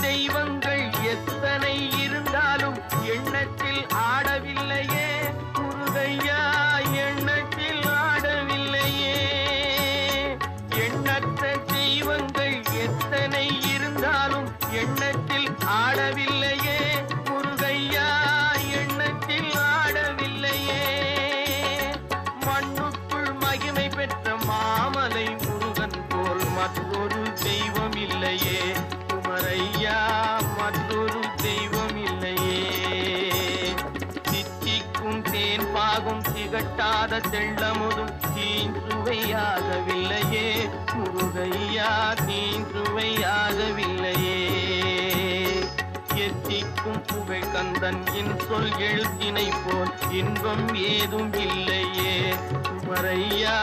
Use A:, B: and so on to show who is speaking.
A: தெய்வங்கள் எத்தனை இருந்தாலும் எண்ணத்தில் ஆடவில்லையே. முருகையா எண்ணத்தில் ஆடவில்லையே. எண்ணற்ற தெய்வங்கள் எத்தனை இருந்தாலும் எண்ணத்தில் ஆடவில்லையே. முருகையா எண்ணத்தில் ஆடவில்லையே. மண்ணுக்குள் மகிமை பெற்ற மாமலை முருகன் போல் மற்றொரு தெய்வம் இல்லையே. பாகும் திகட்டாத தெள்ளமுதும் தீன்றுவையாகவில்லையே முருகையா தீன்றுவையாகவில்லையே எத்திக்கும் புகழ் கந்தன் என் சொல் எழுத்தினை போல் இன்பம் ஏதும் இல்லையே. குமரையா